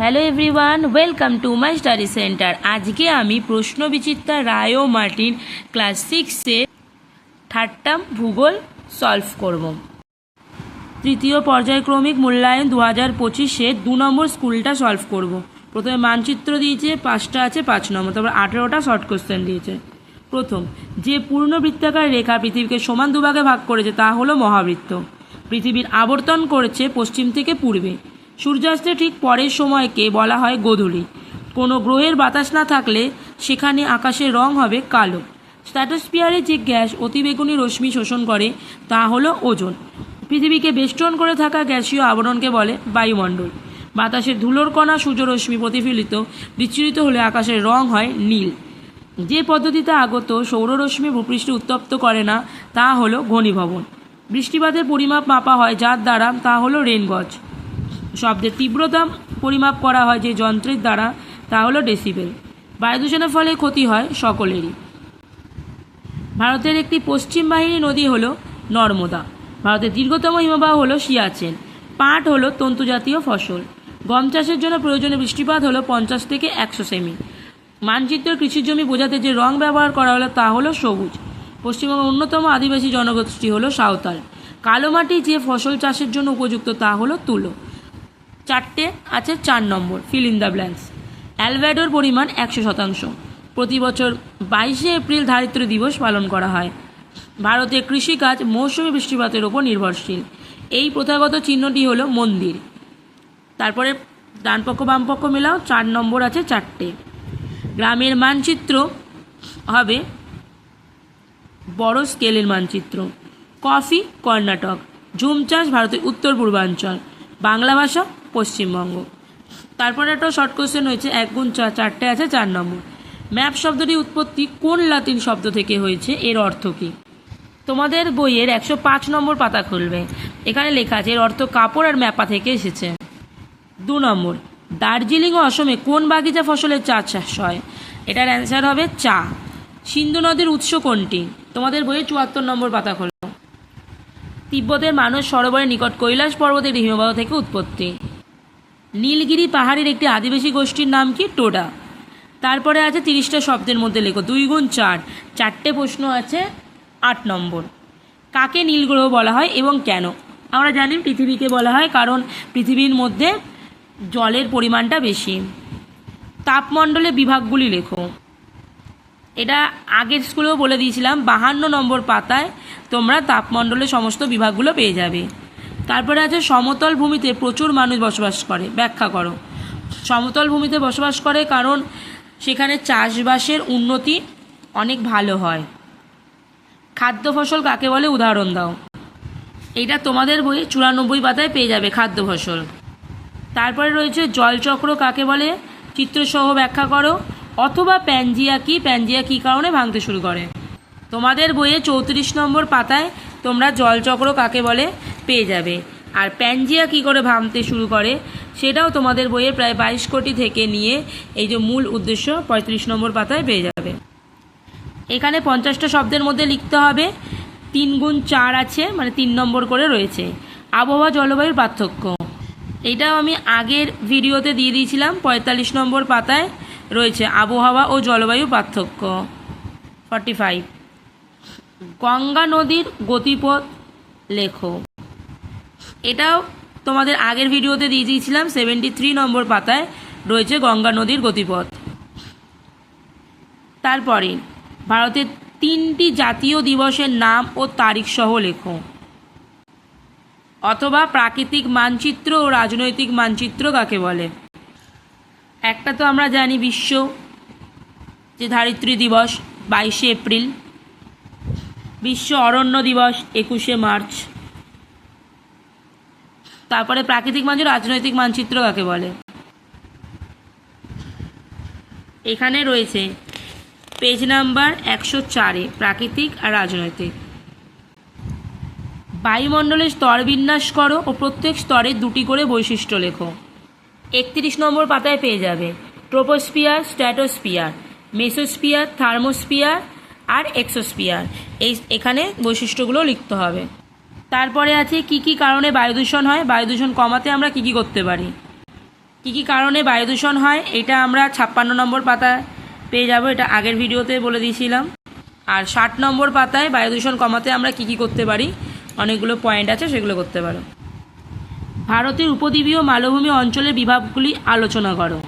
Hello everyone welcome to my study centre আজকে আমি প্রশ্ন বিচিত্রা রায় মার্টিন ক্লাস সিক্সে থার্ড টার্ম ভূগোল সলভ করব। তৃতীয় পর্যায়ক্রমিক মূল্যায়ন দু হাজার পঁচিশে দু নম্বর স্কুলটা সলভ করব। প্রথমে মানচিত্র দিয়েছে, পাঁচটা আছে, পাঁচ নম্বর। তারপর আঠেরোটা শর্ট কোশ্চেন দিয়েছে। প্রথম, যে পূর্ণ বৃত্তাকার রেখা পৃথিবীকে সমান দুভাগে ভাগ করেছে তা হলো মহাবৃত্ত। পৃথিবীর আবর্তন করেছে পশ্চিম থেকে পূর্বে। সূর্যাস্তের ঠিক পরের সময়কে বলা হয় গোধূলি। কোনো গ্রহের বাতাস না থাকলে সেখানে আকাশের রং হবে কালো। স্ট্র্যাটোস্ফিয়ারে যে গ্যাস অতিবেগুনি রশ্মি শোষণ করে, তা হলো ওজন। পৃথিবীকে বেষ্টন করে থাকা গ্যাসীয় আবরণকে বলে বায়ুমণ্ডল। বাতাসের ধুলোর কণা সূর্যরশ্মি প্রতিফলিত, বিচ্ছুরিত হলে আকাশের রং হয় নীল। যে পদ্ধতিতে আগত সৌররশ্মি ভূপৃষ্ঠে উত্তপ্ত করে না, তা হলো ঘনীভবন। বৃষ্টিপাতের পরিমাপ মাপা হয় যার দ্বারা, তা হলো রেনগজ। শব্দের তীব্রতা পরিমাপ করা হয় যে যন্ত্রের দ্বারা, তা হলো ডেসিবেল বায়ু দূষণের ফলে ক্ষতি হয় সকলেরই। ভারতের একটি পশ্চিম বাহিনী নদী হলো নর্মদা। ভারতের দীর্ঘতম হিমবাহ হলো সিয়াচেন। পাট হলো তন্তুজাতীয় ফসল। গম চাষের জন্য প্রয়োজনীয় বৃষ্টিপাত হলো পঞ্চাশ থেকে একশো সেমি। মানচিত্রের কৃষি জমি বোঝাতে যে রং ব্যবহার করা হলো, তা হলো সবুজ। পশ্চিমবঙ্গের অন্যতম আদিবাসী জনগোষ্ঠী হলো সাঁওতাল। কালো মাটি যে ফসল চাষের জন্য উপযুক্ত, তা হলো তুলো। চারটে আছে চার নম্বর ফিল ইন দ্য ব্ল্যাঙ্কস অ্যালভ্যাডোর পরিমাণ একশো শতাংশ। প্রতি বছর বাইশে এপ্রিল ধারিত্র দিবস পালন করা হয়। ভারতে কৃষিকাজ মৌসুমী বৃষ্টিপাতের ওপর নির্ভরশীল। এই প্রথাগত চিহ্নটি হলো মন্দির। তারপরে ডানপক্ষ, বামপক্ষ মেলাও চার নম্বর আছে চারটে। গ্রামের মানচিত্র হবে বড় স্কেলের মানচিত্র। কফি, কর্ণাটক। ঝুম চাষ ভারতের উত্তর পূর্বাঞ্চল বাংলা ভাষা, পশ্চিমবঙ্গ। তারপরে একটা শর্ট কোশ্চেন হয়েছে, এক গুণ চার চারটে আছে, চার নম্বর। ম্যাপ শব্দটি উৎপত্তি কোন লাতিন শব্দ থেকে হয়েছে, এর অর্থ কী? তোমাদের বইয়ের একশো পাঁচ নম্বর পাতা খুলবে। এখানে লেখা আছে, এর অর্থ কাপড় আর ম্যাপা থেকে এসেছে। দু নম্বর, দার্জিলিং ও অসমে কোন বাগিচা ফসলের চা চাষ হয়? এটার অ্যান্সার হবে চা। সিন্ধু নদীর উৎস কোনটি? তোমাদের বইয়ে চুয়াত্তর নম্বর পাতা খোলো তিব্বতের মানুষ সরোবরের নিকট কৈলাস পর্বতের হিমবাহ থেকে উৎপত্তি। নীলগিরি পাহাড়ের একটি আদিবাসী গোষ্ঠীর নাম কি? টোডা। তারপরে আছে তিরিশটা শব্দের মধ্যে লেখো। দুই গুণ চার। চারটে প্রশ্ন আছে, আট নম্বর। কাকে নীলগ্রহ বলা হয় এবং কেন? আমরা জানি পৃথিবীকে বলা হয় কারণ পৃথিবীর মধ্যে জলের পরিমাণটা বেশি। তাপমণ্ডলে বিভাগগুলি লেখো। এটা আগের স্কুলেও বলে দিয়েছিলাম, বাহান্ন নম্বর পাতায় তোমরা তাপমণ্ডলের সমস্ত বিভাগগুলো পেয়ে যাবে। তারপরে আছে সমতল ভূমিতে প্রচুর মানুষ বসবাস করে, ব্যাখ্যা করো। সমতল ভূমিতে বসবাস করে কারণ সেখানে চাষবাসের উন্নতি অনেক ভালো হয়। খাদ্য ফসল কাকে বলে? উদাহরণ দাও। এটা তোমাদের বইয়ে চুরানব্বই পাতায় পেয়ে যাবে খাদ্য ফসল। তারপরে রয়েছে জলচক্র কাকে বলে? চিত্রসহ ব্যাখ্যা করো। অথবা প্যানজিয়া কি, প্যানজিয়া কী কারণে ভাঙতে শুরু করে? তোমাদের বইয়ে চৌত্রিশ নম্বর পাতায় তোমরা জলচক্র কাকে বলে পেয়ে যাবে। আর প্যানজিয়া কী করে ভাঙতে শুরু করে, সেটাও তোমাদের বইয়ে প্রায় বাইশ কোটি থেকে নিয়ে এই যে মূল উদ্দেশ্য পঁয়ত্রিশ নম্বর পাতায় পেয়ে যাবে। এখানে পঞ্চাশটা শব্দের মধ্যে লিখতে হবে, তিন গুণ চার আছে মানে তিন নম্বর করে রয়েছে। আবহাওয়া জলবায়ুর পার্থক্য। এটাও আমি আগের ভিডিওতে দিয়ে দিয়েছিলাম, পঁয়তাল্লিশ নম্বর পাতায়। রয়েছে আবহাওয়া ও জলবায়ু পার্থক্য। ফর্টি ফাইভ গঙ্গা নদীর গতিপথ লেখো। এটাও তোমাদের আগের ভিডিওতে দিয়ে দিয়েছিলাম সেভেন্টি থ্রি নম্বর পাতায় রয়েছে গঙ্গা নদীর গতিপথ। তারপরে, ভারতের তিনটি জাতীয় দিবসের নাম ও তারিখ সহ লেখো। অথবা প্রাকৃতিক মানচিত্র ও রাজনৈতিক মানচিত্র কাকে বলে? একটা তো আমরা জানি বিশ্ব যে ধারিত্রী দিবস বাইশে এপ্রিল, বিশ্ব অরণ্য দিবস একুশে মার্চ। তারপরে প্রাকৃতিক মানচিত্র, রাজনৈতিক মানচিত্র কাকে বলে? এখানে রয়েছে পেজ নাম্বার একশো চারে, প্রাকৃতিক আর রাজনৈতিক। বায়ুমণ্ডলের স্তর বিন্যাস করো ও প্রত্যেক স্তরে দুটি করে বৈশিষ্ট্য লেখো। একত্রিশ নম্বর পাতায় পেয়ে যাবে। ট্রোপোস্পিয়ার স্ট্র্যাটোস্পিয়ার মেসোস্পিয়ার থার্মোস্পিয়ার আর এক্সোস্পিয়ার এই এখানে বৈশিষ্ট্যগুলো লিখতে হবে। তারপরে আছে কি কি কারণে বায়ু দূষণ হয়? বায়ু দূষণ কমাতে আমরা কি কি করতে পারি? কী কী কারণে বায়ু দূষণ হয়? এটা আমরা ছাপ্পান্ন নম্বর পাতায় পেয়ে যাব। এটা আগের ভিডিওতে বলে দিয়েছিলাম। আর ষাট নম্বর পাতায় বায়ু দূষণ কমাতে আমরা কী কী করতে পারি? অনেকগুলো পয়েন্ট আছে, সেগুলো করতে পারো। ভারতের উপদ্বীপীয় মালভূমি অঞ্চলের বিভাগগুলি আলোচনা করো।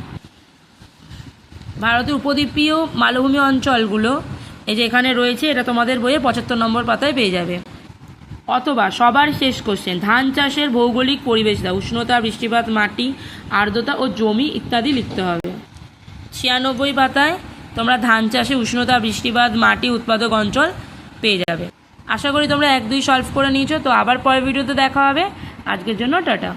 ভারতের উপদ্বীপীয় মালভূমি অঞ্চলগুলো, এই যে এখানে রয়েছে, এটা তোমাদের বইয়ে পঁচাত্তর নম্বর পাতায় পেয়ে যাবে। অথবা সবার শেষ কোশ্চেন ধান চাষের ভৌগোলিক পরিবেশ দাও, উষ্ণতা, বৃষ্টিপাত, মাটি, আর্দ্রতা ও জমি ইত্যাদি লিখতে হবে। ছিয়ানব্বই পাতায় তোমরা ধান চাষে উষ্ণতা, বৃষ্টিপাত, মাটি উৎপাদক অঞ্চল পেয়ে যাবে। আশা করি তোমরা এক দুই সলভ করে নিয়েছো, তো আবার পরের ভিডিওতে দেখা হবে। আজকের জন্য টাটা।